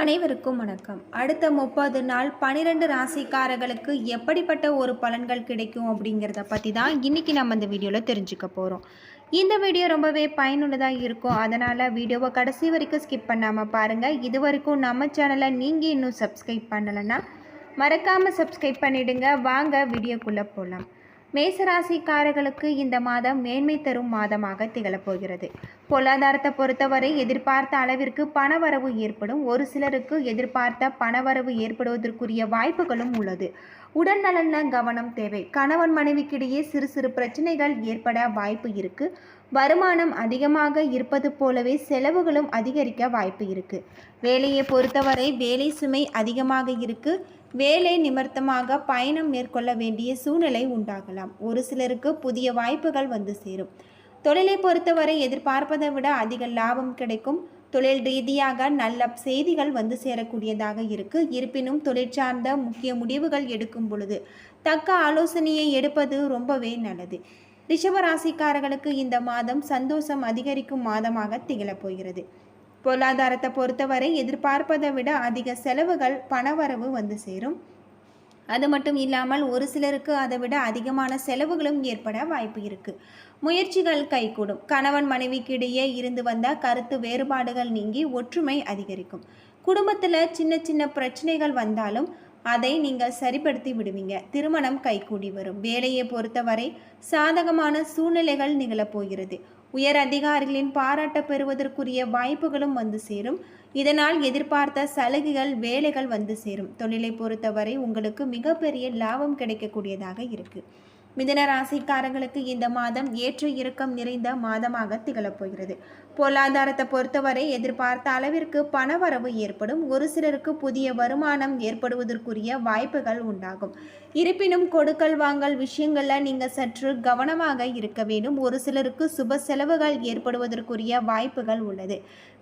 அனைவருக்கும் வணக்கம். அடுத்த முப்பது நாள் பன்னிரெண்டு ராசிக்காரர்களுக்கு எப்படிப்பட்ட ஒரு பலன்கள் கிடைக்கும் அப்படிங்கிறத பற்றி தான் இன்றைக்கி நம்ம இந்த வீடியோவில் தெரிஞ்சுக்க போகிறோம் இந்த வீடியோ ரொம்பவே பயனுள்ளதாக இருக்கும். அதனால் வீடியோவை கடைசி வரைக்கும் ஸ்கிப் பண்ணாமல் பாருங்கள் இது வரைக்கும் நம்ம சேனலை நீங்கள் இன்னும் சப்ஸ்கிரைப் பண்ணலைன்னா மறக்காமல் சப்ஸ்கிரைப் பண்ணிவிடுங்க வாங்க வீடியோக்குள்ளே போகலாம் மேசராசிக்காரர்களுக்கு இந்த மாதம் மேன்மை தரும் மாதமாக திகழப்போகிறது. பொருளாதாரத்தை பொறுத்தவரை எதிர்பார்த்த அளவிற்கு பணவரவு ஏற்படும். ஒரு சிலருக்கு எதிர்பார்த்த பணவரவு ஏற்படுவதற்குரிய வாய்ப்புகளும் உள்ளது. உடல் நலனில் கவனம் தேவை. கணவன் மனைவிக்கிடையே சிறு சிறு பிரச்சனைகள் ஏற்பட வாய்ப்பு இருக்கு. வருமானம் அதிகமாக இருப்பது போலவே செலவுகளும் அதிகரிக்க வாய்ப்பு இருக்கு. வேலையை பொறுத்தவரை வேலை சுமை அதிகமாக இருக்குது வேலை நிமித்தமாக பயணம் மேற்கொள்ள வேண்டிய சூழ்நிலை உண்டாகலாம். ஒரு சிலருக்கு புதிய வாய்ப்புகள் வந்து சேரும். தொழிலை பொறுத்தவரை எதிர்பார்ப்பதை விட அதிக லாபம் கிடைக்கும். தொழில் ரீதியாக நல்ல செய்திகள் வந்து சேரக்கூடியதாக இருக்கு. இருப்பினும் தொழிற்சார்ந்த முக்கிய முடிவுகள் எடுக்கும் பொழுது தக்க ஆலோசனையை எடுப்பது ரொம்பவே நல்லது. ரிஷபராசிக்காரர்களுக்கு இந்த மாதம் சந்தோஷம் அதிகரிக்கும் மாதமாக திகழப் போகிறது. பொருளாதாரத்தை பொறுத்தவரை எதிர்பார்ப்பதை விட அதிக செலவுகள் பணவரவு வந்து சேரும். அது மட்டும் இல்லாமல் ஒரு சிலருக்கு அதை விட அதிகமான செலவுகளும் ஏற்பட வாய்ப்பு இருக்கு. முயற்சிகள் கைகூடும். கணவன் மனைவிக்கிடையே இருந்து வந்த கருத்து வேறுபாடுகள் நீங்கி ஒற்றுமை அதிகரிக்கும். குடும்பத்தில் சின்ன சின்ன பிரச்சனைகள் வந்தாலும் அதை நீங்கள் சரிப்படுத்தி விடுவீங்க. திருமணம் கைகூடி வரும். வேலையை பொறுத்தவரை சாதகமான சூழ்நிலைகள் நிகழப்போகிறது உயர் அதிகாரிகளின் பாராட்ட பெறுவதற்குரிய வாய்ப்புகளும் வந்து சேரும். இதனால் எதிர்பார்த்த சலுகைகள் வேலைகள் வந்து சேரும். தொழிலை பொறுத்தவரை உங்களுக்கு மிகப்பெரிய லாபம் கிடைக்கக்கூடியதாக இருக்குது மிதன ராசிக்காரங்களுக்கு இந்த மாதம் ஏற்ற இறக்கம் நிறைந்த மாதமாக திகழப்போகிறது. பொருளாதாரத்தை பொறுத்தவரை எதிர்பார்த்த அளவிற்கு பணவரவு ஏற்படும். ஒரு சிலருக்கு புதிய வருமானம் ஏற்படுவதற்குரிய வாய்ப்புகள் உண்டாகும். இருப்பினும் கொடுக்கல் வாங்கல் விஷயங்களில் நீங்கள் சற்று கவனமாக இருக்க வேண்டும். ஒரு சிலருக்கு சுப செலவுகள் ஏற்படுவதற்குரிய வாய்ப்புகள் உள்ளது.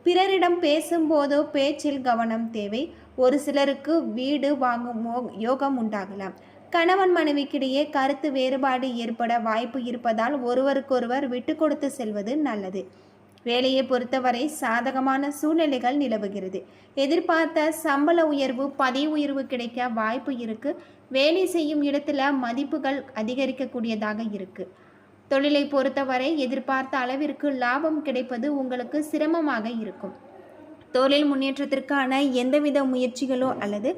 பிறரிடம் பேசும்போதோ பேச்சில் கவனம் தேவை. ஒரு சிலருக்கு வீடு வாங்கும் யோகம் உண்டாகலாம். கணவன் மனைவிக்கிடையே கருத்து வேறுபாடு ஏற்பட வாய்ப்பு இருப்பதால் ஒருவருக்கொருவர் விட்டு கொடுத்து செல்வது நல்லது. வேலையை பொறுத்தவரை சாதகமான சூழ்நிலைகள் நிலவுகிறது. எதிர்பார்த்த சம்பள உயர்வு பதவி உயர்வு கிடைக்க வாய்ப்பு இருக்கு. வேலை செய்யும் இடத்துல மதிப்புகள் அதிகரிக்கக்கூடியதாக இருக்கு. தொழிலை பொறுத்தவரை எதிர்பார்த்த அளவிற்கு லாபம் கிடைப்பது உங்களுக்கு சிரமமாக இருக்கும். தொழில் முன்னேற்றத்திற்கான எந்தவித முயற்சிகளோ அல்லது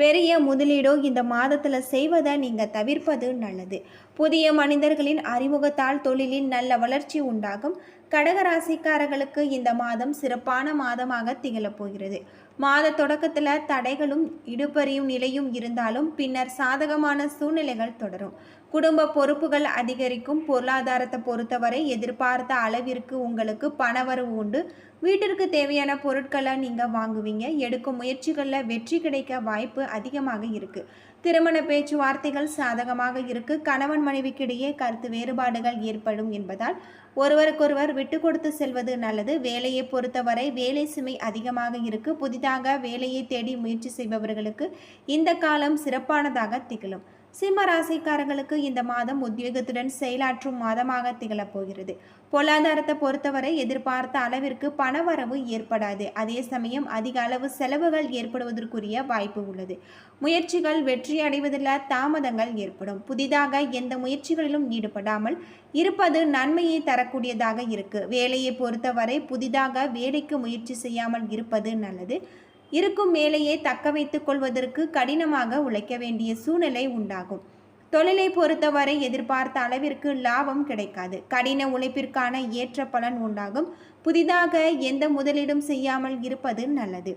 பெரிய முதலீடோ இந்த மாதத்தில் செய்வதை நீங்கள் தவிர்ப்பது நல்லது. புதிய மனிதர்களின் அறிமுகத்தால் தொழிலில் நல்ல வளர்ச்சி உண்டாகும். கடகராசிக்காரர்களுக்கு இந்த மாதம் சிறப்பான மாதமாக திகழப் போகிறது. மாத தொடக்கத்தில் தடைகளும் இடுபறியும் நிலையும் இருந்தாலும் பின்னர் சாதகமான சூழ்நிலைகள் தொடரும். குடும்ப பொறுப்புகள் அதிகரிக்கும் பொருளாதாரத்தை பொறுத்தவரை எதிர்பார்த்த அளவிற்கு உங்களுக்கு பணவரவு உண்டு. வீட்டிற்கு தேவையான பொருட்களை நீங்கள் வாங்குவீங்க. எடுக்கும் முயற்சிகளில் வெற்றி கிடைக்க வாய்ப்பு அதிகமாக இருக்கு. திருமண பேச்சுவார்த்தைகள் சாதகமாக இருக்குது கணவன் மனைவிக்கிடையே கருத்து வேறுபாடுகள் ஏற்படும் என்பதால் ஒருவருக்கொருவர் விட்டு கொடுத்து செல்வது நல்லது. வேலையை பொறுத்தவரை வேலை சுமை அதிகமாக இருக்கு. புதிதாக வேலையை தேடி முயற்சி செய்பவர்களுக்கு இந்த காலம் சிறப்பானதாக திகழும். சிம்ம ராசிக்காரர்களுக்கு இந்த மாதம் உத்வேகத்துடன் செயலாற்றும் மாதமாக திகழப்போகிறது பொருளாதாரத்தை பொறுத்தவரை எதிர்பார்த்த அளவிற்கு பணவரவு ஏற்படாது. அதே சமயம் அதிக அளவு செலவுகள் ஏற்படுவதற்குரிய வாய்ப்பு உள்ளது. முயற்சிகள் வெற்றி அடைவதில் தாமதங்கள் ஏற்படும். புதிதாக எந்த முயற்சிகளிலும் ஈடுபடாமல் இருப்பது நன்மையை தரக்கூடியதாக இருக்கு. வேலையை பொறுத்தவரை புதிதாக வேலைக்கு முயற்சி செய்யாமல் இருப்பது நல்லது. இருக்கும் மேலேயே தக்க வைத்துக் கொள்வதற்கு கடினமாக உழைக்க வேண்டிய சூழ்நிலை உண்டாகும். தொழிலை பொறுத்தவரை எதிர்பார்த்த அளவிற்கு லாபம் கிடைக்காது. கடின உழைப்பிற்கான ஏற்ற பலன் உண்டாகும். புதிதாக எந்த முதலீடும் செய்யாமல் இருப்பது நல்லது.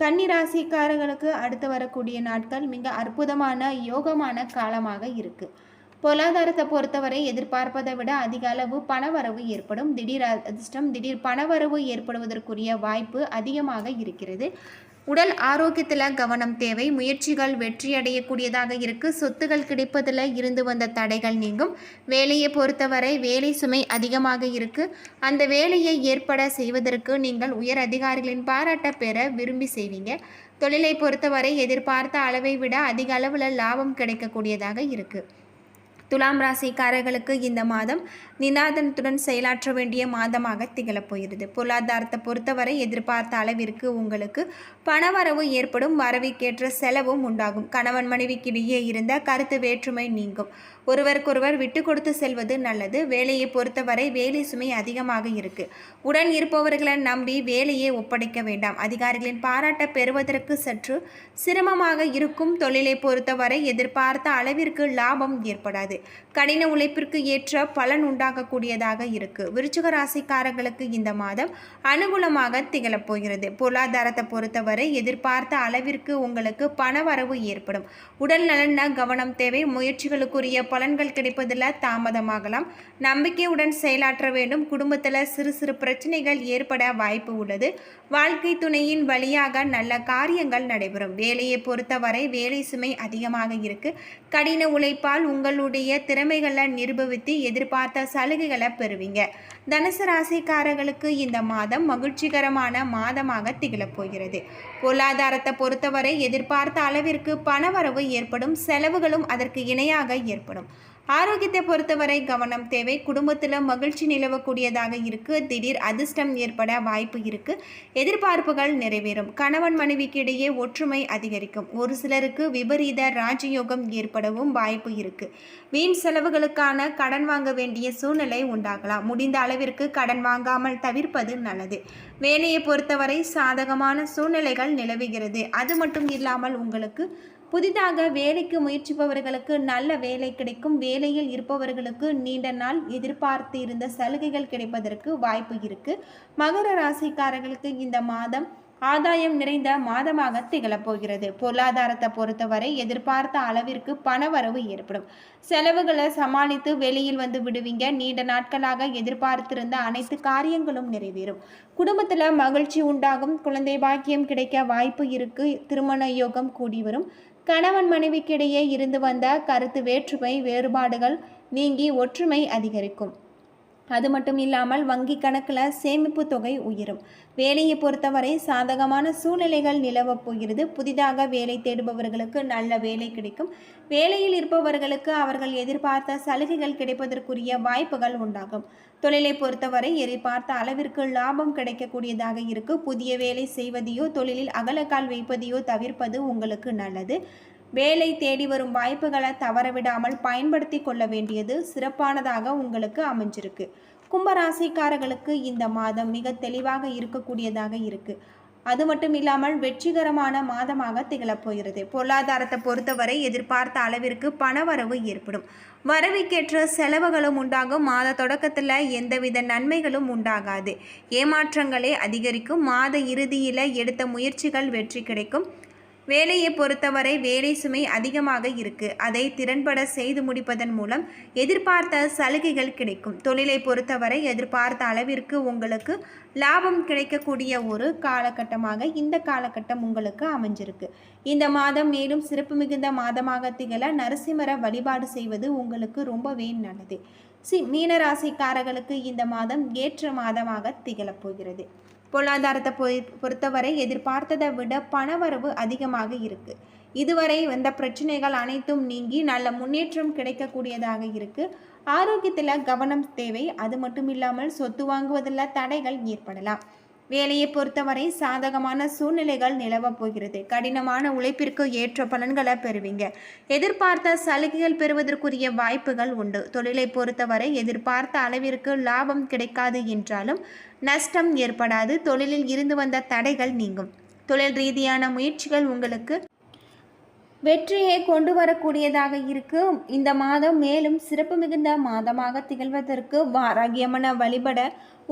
கன்னிராசிக்காரர்களுக்கு அடுத்து வரக்கூடிய நாட்கள் மிக அற்புதமான யோகமான காலமாக இருக்குது பொருளாதாரத்தை பொறுத்தவரை எதிர்பார்ப்பதை விட அதிக அளவு பணவரவு ஏற்படும். திடீர் அதிர்ஷ்டம் திடீர் பணவரவு ஏற்படுவதற்குரிய வாய்ப்பு அதிகமாக இருக்கிறது. உடல் ஆரோக்கியத்தில் கவனம் தேவை. முயற்சிகள் வெற்றி அடையக்கூடியதாக இருக்கு. சொத்துகள் கிடைப்பதில் இருந்து வந்த தடைகள் நீங்கும். வேலையை பொறுத்தவரை வேலை சுமை அதிகமாக இருக்கு. அந்த வேலையை ஏற்பட செய்வதற்கு நீங்கள் உயர் அதிகாரிகளின் பாராட்ட பெற விரும்பி செய்வீங்க. தொழிலை பொறுத்தவரை எதிர்பார்த்த அளவை விட அதிக அளவில் லாபம் கிடைக்கக்கூடியதாக இருக்குது துலாம் ராசிக்காரர்களுக்கு இந்த மாதம் நிதானத்துடன் செயலாற்ற வேண்டிய மாதமாக திகழப்போகிறது பொருளாதாரத்தை பொறுத்தவரை எதிர்பார்த்த அளவிற்கு உங்களுக்கு பணவரவு ஏற்படும். வரவிற்கேற்ற செலவும் உண்டாகும். கணவன் மனைவிக்கிடையே இருந்த கருத்து வேற்றுமை நீங்கும். ஒருவருக்கொருவர் விட்டு கொடுத்து செல்வது நல்லது. வேலையை பொறுத்தவரை வேலை சுமை அதிகமாக இருக்கு. உடன் இருப்பவர்களை நம்பி வேலையை ஒப்படைக்க வேண்டாம். அதிகாரிகளின் பாராட்ட பெறுவதற்கு சற்று சிரமமாக இருக்கும். தொழிலை பொறுத்தவரை எதிர்பார்த்த அளவிற்கு லாபம் ஏற்படாது. கடின உழைப்பிற்கு ஏற்ற பலன் உண்டாகக்கூடியதாக இருக்கு. விருச்சிக ராசிக்காரர்களுக்கு இந்த மாதம் அனுகூலமாக திகழப் போகிறது. பொருளாதாரத்தை பொறுத்தவரை எதிர்பார்த்த அளவிற்கு உங்களுக்கு பணவரவு ஏற்படும். உடல் நலன கவனம் தேவை முயற்சிகளுக்குரிய பலன்கள் கிடைப்பதில் தாமதமாகலாம். நம்பிக்கையுடன் செயலாற்ற வேண்டும். குடும்பத்தில் சிறு சிறு பிரச்சனைகள் ஏற்பட வாய்ப்பு உள்ளது. வாழ்க்கை துணையின் வழியாக நல்ல காரியங்கள் நடைபெறும். வேலையை பொறுத்தவரை வேலை சுமை அதிகமாக இருக்கு. கடின உழைப்பால் உங்களுடைய திறமைகளை நிரூபித்து எதிர்பார்த்த சலுகைகளை பெறுவீங்க. தனுசு ராசிக்காரர்களுக்கு இந்த மாதம் மகிழ்ச்சிகரமான மாதமாக திகழப் போகிறது. பொருளாதாரத்தை பொறுத்தவரை எதிர்பார்த்த அளவிற்கு பணவரவு ஏற்படும் செலவுகளும் அதற்கு இணையாக ஏற்படும். ஆரோக்கியத்தை பொறுத்தவரை கவனம் தேவை. குடும்பத்தில் மகிழ்ச்சி நிலவக்கூடியதாக இருக்குது திடீர் அதிர்ஷ்டம் ஏற்பட வாய்ப்பு இருக்குது எதிர்பார்ப்புகள் நிறைவேறும். கணவன் மனைவிக்கு இடையே ஒற்றுமை அதிகரிக்கும். ஒரு சிலருக்கு விபரீத ராஜயோகம் ஏற்படவும் வாய்ப்பு இருக்குது வீண் செலவுகளுக்கான கடன் வாங்க வேண்டிய சூழ்நிலை உண்டாகலாம். முடிந்த அளவிற்கு கடன் வாங்காமல் தவிர்ப்பது நல்லது. வேலையை பொறுத்தவரை சாதகமான சூழ்நிலைகள் நிலவுகிறது. அது மட்டும் இல்லாமல் உங்களுக்கு புதிதாக வேலைக்கு முயற்சிப்பவர்களுக்கு நல்ல வேலை கிடைக்கும். வேலையில் இருப்பவர்களுக்கு நீண்ட நாள் எதிர்பார்த்து இருந்த சலுகைகள் கிடைப்பதற்கு வாய்ப்பு இருக்கு. மகர ராசிக்காரர்களுக்கு இந்த மாதம் ஆதாயம் நிறைந்த மாதமாக திகழப்போகிறது பொருளாதாரத்தை பொறுத்தவரை எதிர்பார்த்த அளவிற்கு பணவரவு ஏற்படும். செலவுகளை சமாளித்து வெளியில் வந்து விடுவீங்க. நீண்ட நாட்களாக எதிர்பார்த்திருந்த அனைத்து காரியங்களும் நிறைவேறும். குடும்பத்தில் மகிழ்ச்சி உண்டாகும். குழந்தை பாக்கியம் கிடைக்க வாய்ப்பு இருக்கு. திருமண யோகம் கூடி வரும். கணவன் மனைவிக்கிடையே இருந்து வந்த கருத்து வேற்றுமை வேறுபாடுகள் நீங்கி ஒற்றுமை அதிகரிக்கும். அது மட்டும் இல்லாமல் வங்கி கணக்கில் சேமிப்பு தொகை உயரும். வேலையை பொறுத்தவரை சாதகமான சூழ்நிலைகள் நிலவப் போகிறது. புதிதாக வேலை தேடுபவர்களுக்கு நல்ல வேலை கிடைக்கும். வேலையில் இருப்பவர்களுக்கு அவர்கள் எதிர்பார்த்த சலுகைகள் கிடைப்பதற்குரிய வாய்ப்புகள் உண்டாகும். தொழிலை பொறுத்தவரை எதிர்பார்த்த அளவிற்கு லாபம் கிடைக்கக்கூடியதாக இருக்கு. புதிய வேலை செய்வதையோ தொழிலில் அகலக்கால் வைப்பதையோ தவிர்ப்பது உங்களுக்கு நல்லது. வேலை தேடி வரும் வாய்ப்புகளை தவறவிடாமல் பயன்படுத்தி கொள்ள வேண்டியது சிறப்பானதாக உங்களுக்கு அமைஞ்சிருக்கு. கும்பராசிக்காரர்களுக்கு இந்த மாதம் மிக தெளிவாக இருக்கக்கூடியதாக இருக்கு. அது மட்டும் இல்லாமல் வெற்றிகரமான மாதமாக திகழப்போகிறது பொருளாதாரத்தை பொறுத்தவரை எதிர்பார்த்த அளவிற்கு பணவரவு ஏற்படும். வரவுக்கேற்ற செலவுகளும் உண்டாகும். மாத தொடக்கத்தில் எந்தவித நன்மைகளும் உண்டாகாது. ஏமாற்றங்களே அதிகரிக்கும். மாத இறுதியில் எடுத்த முயற்சிகள் வெற்றி கிடைக்கும். வேலையை பொறுத்தவரை வேலை சுமை அதிகமாக இருக்கு. அதை திறன்பட செய்து முடிப்பதன் மூலம் எதிர்பார்த்த சலுகைகள் கிடைக்கும். தொழிலை பொறுத்தவரை எதிர்பார்த்த அளவிற்கு உங்களுக்கு லாபம் கிடைக்கக்கூடிய ஒரு காலகட்டமாக இந்த காலகட்டம் உங்களுக்கு அமைஞ்சிருக்கு. இந்த மாதம் மேலும் சிறப்பு மிகுந்த மாதமாக திகழ நரசிம்மர வழிபாடு செய்வது உங்களுக்கு ரொம்பவே நல்லது. சி மீனராசிக்காரர்களுக்கு இந்த மாதம் ஏற்ற மாதமாக திகழப்போகிறது பொருளாதாரத்தை பொறுத்தவரை எதிர்பார்த்ததை விட பணவரவு அதிகமாக இருக்குது இதுவரை வந்த பிரச்சனைகள் அனைத்தும் நீங்கி நல்ல முன்னேற்றம் கிடைக்கக்கூடியதாக இருக்கு. ஆரோக்கியத்தில் கவனம் தேவை. அது மட்டும் இல்லாமல் சொத்து வாங்குவதில் தடைகள் ஏற்படலாம். வேலையை பொறுத்தவரை சாதகமான சூழ்நிலைகள் நிலவப் போகிறது. கடினமான உழைப்பிற்கு ஏற்ற பலன்களை பெறுவீங்க. எதிர்பார்த்த சலுகைகள் பெறுவதற்குரிய வாய்ப்புகள் உண்டு. தொழிலை பொறுத்தவரை எதிர்பார்த்த அளவிற்கு லாபம் கிடைக்காது என்றாலும் நஷ்டம் ஏற்படாது. தொழிலில் இருந்து வந்த தடைகள் நீங்கும். தொழில் ரீதியான முயற்சிகள் உங்களுக்கு வெற்றியை கொண்டு வரக்கூடியதாக இருக்கும். இந்த மாதம் மேலும் சிறப்பு மிகுந்த மாதமாக திகழ்வதற்கு வாராகியமன வழிபட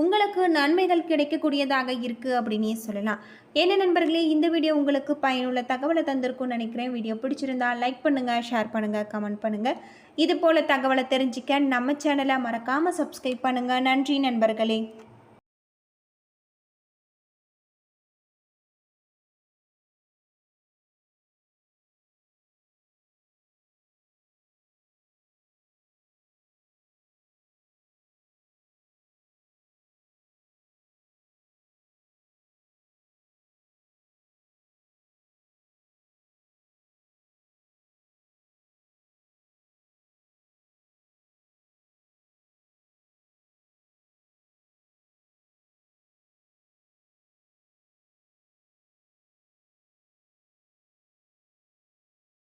உங்களுக்கு நன்மைகள் கிடைக்கக்கூடியதாக இருக்குது அப்படின்னே சொல்லலாம். என்ன நண்பர்களே இந்த வீடியோ உங்களுக்கு பயனுள்ள தகவலை தந்திருக்கும்னு நினைக்கிறேன். வீடியோ பிடிச்சிருந்தா லைக் பண்ணுங்கள் ஷேர் பண்ணுங்கள் கமெண்ட் பண்ணுங்கள் இது போல் தகவலை தெரிஞ்சிக்க நம்ம சேனலை மறக்காமல் சப்ஸ்கிரைப் பண்ணுங்கள் நன்றி நண்பர்களே.